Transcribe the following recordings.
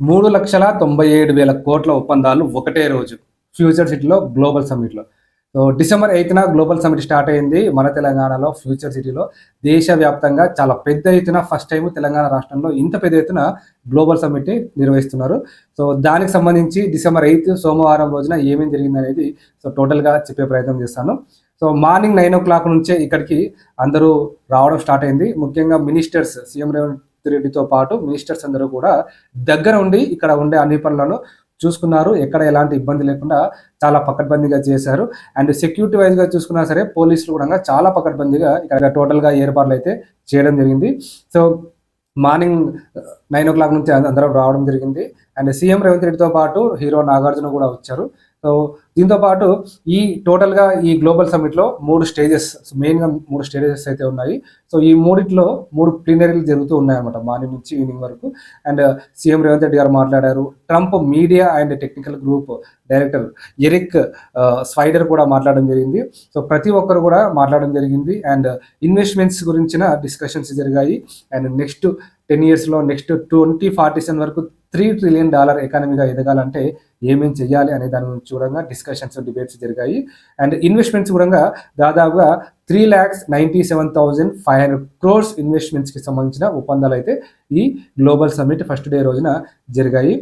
మూడు లక్షల తొంభై ఏడు వేల కోట్ల ఒప్పందాలు ఒకటే రోజు. ఫ్యూచర్ సిటీలో గ్లోబల్ సమ్మిట్లో సో డిసెంబర్ ఎయిత్న గ్లోబల్ సమ్మిట్ స్టార్ట్ అయింది. మన తెలంగాణలో ఫ్యూచర్ సిటీలో దేశవ్యాప్తంగా చాలా పెద్ద ఎత్తున ఫస్ట్ టైం తెలంగాణ రాష్ట్రంలో ఇంత పెద్ద ఎత్తున గ్లోబల్ సమ్మిట్ నిర్వహిస్తున్నారు. సో దానికి సంబంధించి డిసెంబర్ ఎయిత్ సోమవారం రోజున ఏమేమి జరిగింది అనేది సో టోటల్గా చెప్పే ప్రయత్నం చేస్తాను. So morning nine o'clock నుంచే ఇక్కడికి అందరూ రావడం స్టార్ట్ అయింది. ముఖ్యంగా మినిస్టర్స్ సీఎం రేవంత్ రెడ్డితో పాటు మినిస్టర్స్ అందరూ కూడా దగ్గర ఉండి ఇక్కడ ఉండే అన్ని పనులను చూసుకున్నారు. ఎక్కడ ఎలాంటి ఇబ్బంది లేకుండా చాలా పకడ్బందీగా చేశారు. అండ్ సెక్యూరిటీ వైజ్గా చూసుకున్నా సరే పోలీసులు కూడా చాలా పకడ్బందీగా ఇక్కడ టోటల్గా ఏర్పాట్లు అయితే చేయడం జరిగింది. So morning nine o'clock నుంచి అందరం రావడం జరిగింది. అండ్ సీఎం రేవంత్ రెడ్డితో పాటు హీరో నాగార్జున కూడా వచ్చారు. సో దీంతో పాటు ఈ టోటల్గా ఈ గ్లోబల్ సమ్మిట్లో మూడు స్టేజెస్ మెయిన్గా మూడు స్టేజెస్ అయితే ఉన్నాయి. సో ఈ మూడిట్లో మూడు ప్లీనరీలు జరుగుతూ ఉన్నాయన్నమాట మార్నింగ్ నుంచి ఈవినింగ్ వరకు. అండ్ సీఎం రేవంత్ రెడ్డి గారు మాట్లాడారు Trump media and technical group director Eric Swider కూడా మాట్లాడడం జరిగింది. సో ప్రతి ఒక్కరు కూడా మాట్లాడడం జరిగింది. అండ్ ఇన్వెస్ట్మెంట్స్ uh, గురించిన డిస్కషన్స్ జరిగాయి. అండ్ నెక్స్ట్ టెన్ ఇయర్స్లో నెక్స్ట్ ట్వంటీ ఫార్టీ సెవెన్ వరకు త్రీ ట్రిలియన్ డాలర్ ఎకానమీగా ఎదగాలంటే ఏమేం చేయాలి అనే దాని గురించి చూడంగా డిస్కషన్స్ డిబేట్స్ జరిగాయి. అండ్ ఇన్వెస్ట్మెంట్స్ కూడా దాదాపుగా three lakhs ninety seven thousand five hundred crores ఇన్వెస్ట్మెంట్స్కి సంబంధించిన ఒప్పందాలు అయితే ఈ గ్లోబల్ సమ్మిట్ ఫస్ట్ డే రోజున జరిగాయి.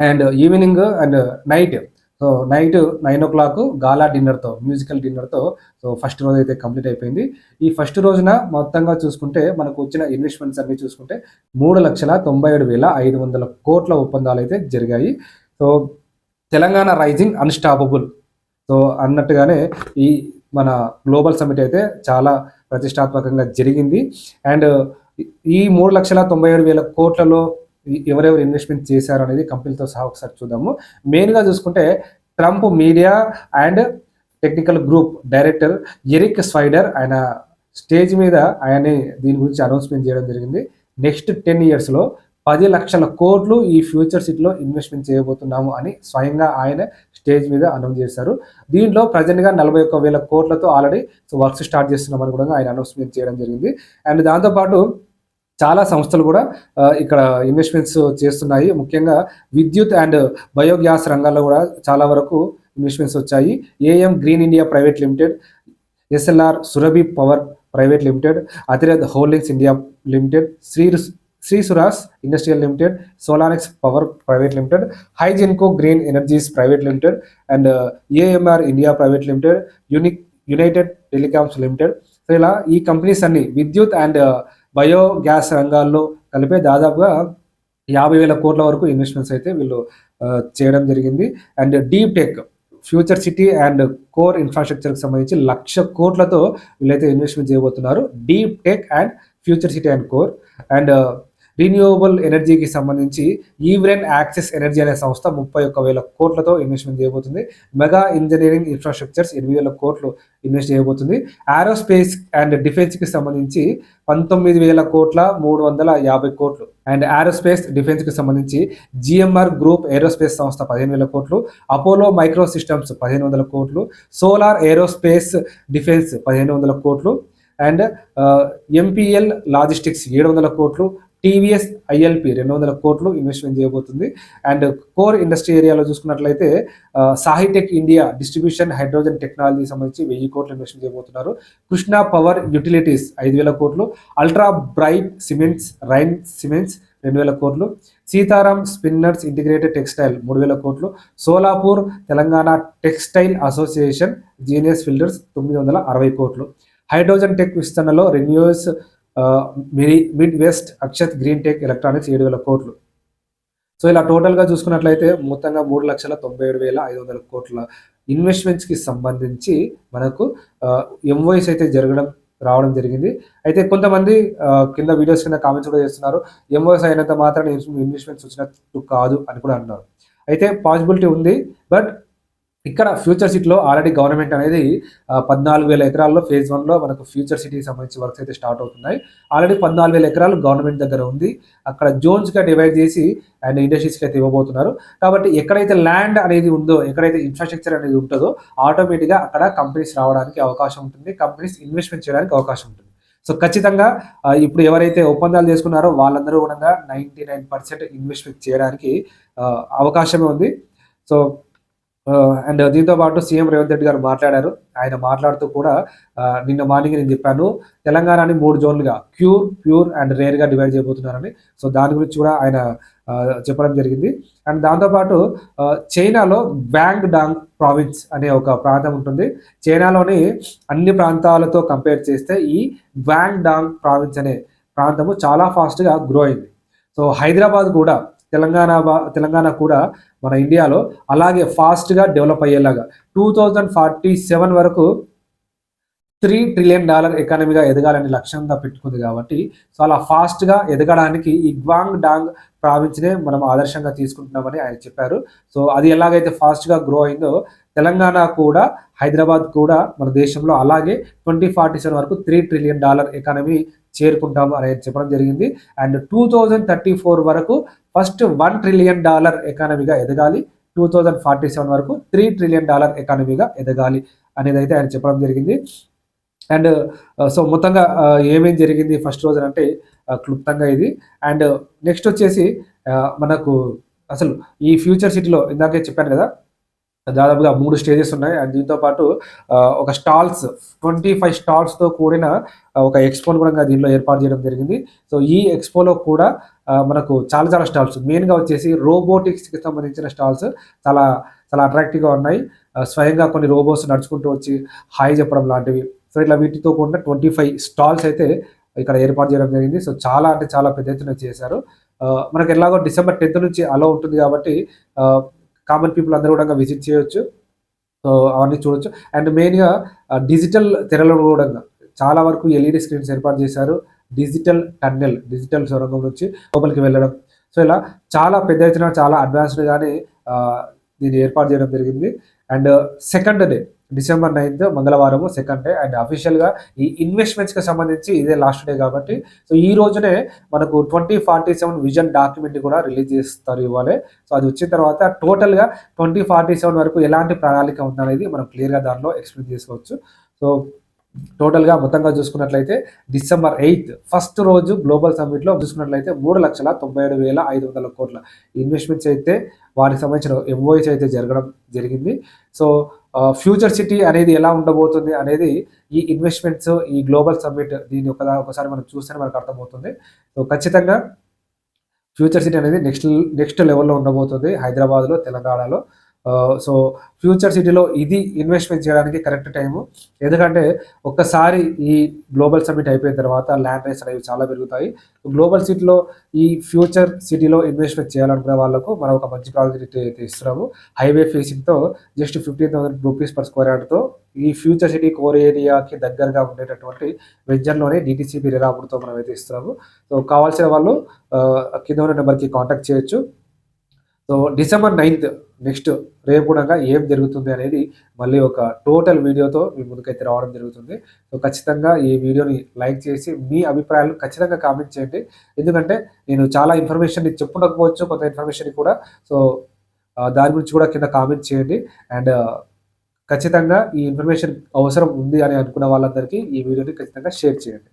And evening and night so night nine o'clock gala డిన్నర్తో musical డిన్నర్తో సో ఫస్ట్ రోజు అయితే కంప్లీట్ అయిపోయింది. ఈ ఫస్ట్ రోజున మొత్తంగా చూసుకుంటే మనకు వచ్చిన ఇన్వెస్ట్మెంట్స్ అన్ని చూసుకుంటే మూడు లక్షల తొంభై ఏడు వేల ఐదు వందల కోట్ల ఒప్పందాలు అయితే జరిగాయి. So Telangana rising unstoppable. So అన్నట్టుగానే ఈ మన గ్లోబల్ సమిట్ అయితే చాలా ప్రతిష్టాత్మకంగా జరిగింది. అండ్ ఈ మూడు లక్షల తొంభై ఏడు వేల కోట్లలో ఎవరెవరు ఇన్వెస్ట్మెంట్ చేశారు అనేది కంపెనీతో సహా ఒకసారి చూద్దాము. మెయిన్గా చూసుకుంటే Trump media and technical group director Eric Swider ఆయన స్టేజ్ మీద ఆయన్ని దీని గురించి అనౌన్స్మెంట్ చేయడం జరిగింది. నెక్స్ట్ టెన్ ఇయర్స్లో పది లక్షల కోట్లు ఈ ఫ్యూచర్ సిటీలో ఇన్వెస్ట్మెంట్ చేయబోతున్నాము అని స్వయంగా ఆయన స్టేజ్ మీద అనౌన్స్ చేశారు. దీంట్లో ప్రజెంట్గా నలభై ఒక్క వేల కోట్లతో ఆల్రెడీ వర్క్స్ స్టార్ట్ చేస్తున్నామని కూడా ఆయన అనౌన్స్మెంట్ చేయడం జరిగింది. అండ్ దాంతోపాటు చాలా సంస్థలు కూడా ఇక్కడ ఇన్వెస్ట్మెంట్స్ చేస్తున్నాయి. ముఖ్యంగా విద్యుత్ అండ్ బయోగ్యాస్ రంగాల్లో కూడా చాలా వరకు ఇన్వెస్ట్మెంట్స్ వచ్చాయి. AM green India private limited SLR Surabhi power private limited Athirath holdings India limited Shri Shri Suras industrial limited Solanix power private limited Hygenco green energies private limited and AMR India private limited unique united telecoms limited. So ఇలా ఈ companies అన్ని విద్యుత్ and biogas రంగాల్లో కలిపే దాదాపుగా యాభై వేల కోట్ల వరకు ఇన్వెస్ట్మెంట్స్ అయితే వీళ్ళు చేయడం జరిగింది. And deep tech future city and core ఇన్ఫ్రాస్ట్రక్చర్కి సంబంధించి లక్ష కోట్లతో వీళ్ళైతే ఇన్వెస్ట్మెంట్ చేయబోతున్నారు. Deep tech and future city and core. And renewable ఎనర్జీకి సంబంధించి ఈవ్రెన్ యాక్సెస్ ఎనర్జీ అనే సంస్థ ముప్పై ఒక్క వేల కోట్లతో ఇన్వెస్ట్మెంట్ చేయబోతుంది. మెగా ఇంజనీరింగ్ ఇన్ఫ్రాస్ట్రక్చర్స్ ఎనిమిది వేల కోట్లు ఇన్వెస్ట్ చేయబోతుంది. ఆరోస్పేస్ అండ్ డిఫెన్స్కి సంబంధించి పంతొమ్మిది వేల కోట్ల మూడు వందల యాభై కోట్లు. అండ్ ఆరోస్పేస్ డిఫెన్స్కి సంబంధించి జిఎంఆర్ గ్రూప్ ఏరోస్పేస్ సంస్థ పదిహేను వేల కోట్లు. అపోలో మైక్రో సిస్టమ్స్ పదిహేను వందల కోట్లు. సోలార్ ఏరోస్పేస్ డిఫెన్స్ పదిహేను వందల కోట్లు. అండ్ ఎంపీఎల్ లాజిస్టిక్స్ ఏడు వందల కోట్లు. టీవీఎస్ ఐఎల్పి రెండు వందల కోట్లు ఇన్వెస్ట్మెంట్ చేయబోతుంది. అండ్ కోర్ ఇండస్ట్రీ ఏరియాలో చూసుకున్నట్లయితే సాహిటెక్ ఇండియా డిస్ట్రిబ్యూషన్ హైడ్రోజన్ టెక్నాలజీ సంబంధించి వెయ్యి కోట్లు ఇన్వెస్ట్మెంట్ చేయబోతున్నారు. కృష్ణా పవర్ యూటిలిటీస్ ఐదు వేల కోట్లు. Ultra bright cements Rain cements రెండు వేల కోట్లు. సీతారాం స్పిన్నర్స్ ఇంటిగ్రేటెడ్ టెక్స్టైల్ మూడు వేల కోట్లు. Solapur Telangana textile association genius filters తొమ్మిది వందల అరవై కోట్లు. హైడ్రోజన్ టెక్ విస్తరణలో renews మిడి mid west Akshat green tech electronics ఏడు వేల కోట్లు. సో ఇలా టోటల్గా చూసుకున్నట్లయితే మొత్తంగా మూడు లక్షల తొంభై ఏడు వేల ఐదు వందల కోట్ల ఇన్వెస్ట్మెంట్స్కి సంబంధించి మనకు ఎంవైస్ అయితే జరగడం రావడం జరిగింది. అయితే కొంతమంది కింద వీడియోస్ కింద కామెంట్స్ కూడా చేస్తున్నారు. ఎంఓఎస్ అయినంత మాత్రం ఇన్వెస్ట్మెంట్స్ వచ్చినట్టు కాదు అని కూడా అన్నారు. అయితే పాసిబిలిటీ ఉంది బట్ ఇక్కడ ఫ్యూచర్ సిటీలో ఆల్రెడీ గవర్నమెంట్ అనేది పద్నాలుగు వేల ఎకరాల్లో ఫేజ్ వన్లో మనకు ఫ్యూచర్ సిటీకి సంబంధించి వర్క్స్ అయితే స్టార్ట్ అవుతున్నాయి. ఆల్రెడీ పద్నాలుగు వేల ఎకరాలు గవర్నమెంట్ దగ్గర ఉంది. అక్కడ జోన్స్గా డివైడ్ చేసి అండ్ ఇండస్ట్రీస్కి అయితే ఇవ్వబోతున్నారు. కాబట్టి ఎక్కడైతే ల్యాండ్ అనేది ఉందో ఎక్కడైతే ఇన్ఫ్రాస్ట్రక్చర్ అనేది ఉంటుందో ఆటోమేటిక్గా అక్కడ కంపెనీస్ రావడానికి అవకాశం ఉంటుంది. కంపెనీస్ ఇన్వెస్ట్మెంట్ చేయడానికి అవకాశం ఉంటుంది. సో ఖచ్చితంగా ఇప్పుడు ఎవరైతే ఒప్పందాలు చేసుకున్నారో వాళ్ళందరూ కూడా నైంటీ నైన్ పర్సెంట్ ఇన్వెస్ట్మెంట్ చేయడానికి అవకాశమే ఉంది. సో అండ్ దీంతో పాటు సీఎం రేవంత్ రెడ్డి గారు మాట్లాడారు. ఆయన మాట్లాడుతూ కూడా నిన్న మార్నింగ్ నేను చెప్పాను తెలంగాణని మూడు జోన్లుగా క్యూర్ ప్యూర్ అండ్ రేర్గా డివైడ్ చేయబోతున్నారని. సో దాని గురించి కూడా ఆయన చెప్పడం జరిగింది. అండ్ దాంతోపాటు చైనాలో బ్యాంగ్ డాంగ్ ప్రావిన్స్ అనే ఒక ప్రాంతం ఉంటుంది. చైనాలోని అన్ని ప్రాంతాలతో కంపేర్ చేస్తే ఈ బ్యాంగ్ డాంగ్ ప్రావిన్స్ అనే ప్రాంతము చాలా ఫాస్ట్గా గ్రో అయింది. సో హైదరాబాద్ కూడా తెలంగాణ బా- తెలంగాణ కూడా మన ఇండియాలో అలాగే ఫాస్ట్గా డెవలప్ అయ్యేలాగా. టూ థౌజండ్ ఫార్టీ సెవెన్ వరకు త్రీ ట్రిలియన్ డాలర్ ఎకానమీగా ఎదగాలని లక్ష్యంగా పెట్టుకుంది కాబట్టి సో అలా ఫాస్ట్గా ఎదగడానికి ఈ గ్వాంగ్ డాంగ్ ప్రావిన్స్నే మనం ఆదర్శంగా తీసుకుంటున్నామని ఆయన చెప్పారు. సో అది ఎలాగైతే ఫాస్ట్గా గ్రో అయిందో తెలంగాణ కూడా హైదరాబాద్ కూడా మన దేశంలో అలాగే ట్వంటీ ఫార్టీ సెవెన్ వరకు త్రీ ట్రిలియన్ డాలర్ ఎకానమీ చేరుకుంటాము అనేది చెప్పడం జరిగింది. And two thousand thirty four వరకు ఫస్ట్ వన్ ట్రిలియన్ డాలర్ ఎకానమీగా ఎదగాలి. టూ థౌజండ్ ఫార్టీ సెవెన్ వరకు త్రీ ట్రిలియన్ డాలర్ ఎకానమీగా ఎదగాలి అనేది అయితే ఆయన చెప్పడం జరిగింది. అండ్ uh, సో మొత్తంగా uh, ఏమేం జరిగింది ఫస్ట్ రోజు అంటే uh, క్లుప్తంగా ఇది. అండ్ నెక్స్ట్ వచ్చేసి మనకు అసలు ఈ ఫ్యూచర్ సిటీలో ఇందాకే చెప్పాను కదా దాదాపుగా మూడు స్టేజెస్ ఉన్నాయి. అండ్ దీంతో పాటు ఒక స్టాల్స్ ట్వంటీ ఫైవ్ స్టాల్స్తో కూడిన ఒక ఎక్స్పోను కూడా దీనిలో ఏర్పాటు చేయడం జరిగింది. సో ఈ ఎక్స్పోలో కూడా మనకు చాలా చాలా స్టాల్స్. మెయిన్గా వచ్చేసి రోబోటిక్స్కి సంబంధించిన స్టాల్స్ చాలా చాలా అట్రాక్టివ్గా ఉన్నాయి. స్వయంగా కొన్ని రోబోట్స్ నడుచుకుంటూ వచ్చి హాయ్ చెప్పడం లాంటివి. సో ఇట్లా వీటితో కూడిన ట్వంటీ ఫైవ్ స్టాల్స్ అయితే ఇక్కడ ఏర్పాటు చేయడం జరిగింది. సో చాలా అంటే చాలా పెద్ద ఎత్తున చేశారు. మనకు ఎలాగో డిసెంబర్ టెన్త్ నుంచి అలో ఉంటుంది కాబట్టి కామన్ పీపుల్ అందరూ కూడా విజిట్ చేయొచ్చు. సో అవన్నీ చూడొచ్చు. అండ్ మెయిన్గా డిజిటల్ తెరలు కూడా చాలా వరకు ఎల్ఈడి స్క్రీన్స్ ఏర్పాటు చేశారు. డిజిటల్ టన్నెల్ డిజిటల్ సొరంగం నుంచి లోపలికి వెళ్ళడం. సో ఇలా చాలా పెద్ద ఎత్తున చాలా అడ్వాన్స్డ్గానే దీన్ని ఏర్పాటు చేయడం జరిగింది. And second day December ninth మంగళవారము సెకండ్ డే అండ్ అఫీషియల్గా ఈ ఇన్వెస్ట్మెంట్స్కి సంబంధించి ఇదే లాస్ట్ డే కాబట్టి సో ఈ రోజునే మనకు twenty forty seven vision document కూడా రిలీజ్ చేస్తారు ఇవ్వాలి. సో అది వచ్చిన తర్వాత టోటల్గా ట్వంటీ ఫార్టీ సెవెన్ వరకు ఎలాంటి ప్రణాళిక ఉందనేది మనం క్లియర్గా దానిలో ఎక్స్ప్లెయిన్ చేసుకోవచ్చు. సో టోటల్గా మొత్తంగా చూసుకున్నట్లయితే డిసెంబర్ ఎయిత్ ఫస్ట్ రోజు గ్లోబల్ సమ్మిట్లో చూసుకున్నట్లయితే మూడు లక్షల తొంభై ఏడు వేల ఐదు వందల కోట్ల ఇన్వెస్ట్మెంట్స్ అయితే వాటికి సంబంధించిన ఎంఓఎస్ అయితే జరగడం జరిగింది. సో ఫ్యూచర్ సిటీ అనేది ఎలా ఉండబోతుంది అనేది ఈ ఇన్వెస్ట్మెంట్స్ ఈ గ్లోబల్ సమ్మిట్ దీని ఒక ఒకసారి మనం చూస్తేనే మనకు అర్థమవుతుంది. సో ఖచ్చితంగా ఫ్యూచర్ సిటీ అనేది నెక్స్ట్ నెక్స్ట్ లెవెల్లో ఉండబోతుంది హైదరాబాద్లో తెలంగాణలో. సో ఫ్యూచర్ సిటీలో ఇది ఇన్వెస్ట్మెంట్ చేయడానికి కరెక్ట్ టైము. ఎందుకంటే ఒక్కసారి ఈ గ్లోబల్ సమిట్ అయిపోయిన తర్వాత ల్యాండ్ రైస్ అనేవి చాలా పెరుగుతాయి. గ్లోబల్ సిటీలో ఈ ఫ్యూచర్ సిటీలో ఇన్వెస్ట్మెంట్ చేయాలనుకునే వాళ్ళకు మనం ఒక మంచి ప్రాజెక్ట్ అయితే ఇస్తున్నాము. Highway ఫేసింగ్తో just fifteen thousand rupees per square యార్డ్తో ఈ ఫ్యూచర్ సిటీ కోర్ ఏరియాకి దగ్గరగా ఉండేటటువంటి వెంచర్లోనే డిటీసీపీ రిరాబుడ్తో మనం అయితే ఇస్తున్నాము. సో కావాల్సిన వాళ్ళు కింద ఉన్న నెంబర్కి కాంటాక్ట్ చేయొచ్చు. సో డిసెంబర్ నైన్త్ నెక్స్ట్ రేపు కూడా ఏం జరుగుతుంది అనేది మళ్ళీ ఒక టోటల్ వీడియోతో మీ ముందుకైతే రావడం జరుగుతుంది. సో ఖచ్చితంగా ఈ వీడియోని లైక్ చేసి మీ అభిప్రాయాలు ఖచ్చితంగా కామెంట్ చేయండి. ఎందుకంటే నేను చాలా ఇన్ఫర్మేషన్ చెప్పుకోకపోవచ్చు కొంత ఇన్ఫర్మేషన్ కూడా. సో దాని గురించి కూడా కింద కామెంట్ చేయండి. అండ్ ఖచ్చితంగా ఈ ఇన్ఫర్మేషన్ అవసరం ఉంది అని అనుకున్న వాళ్ళందరికీ ఈ వీడియోని ఖచ్చితంగా షేర్ చేయండి.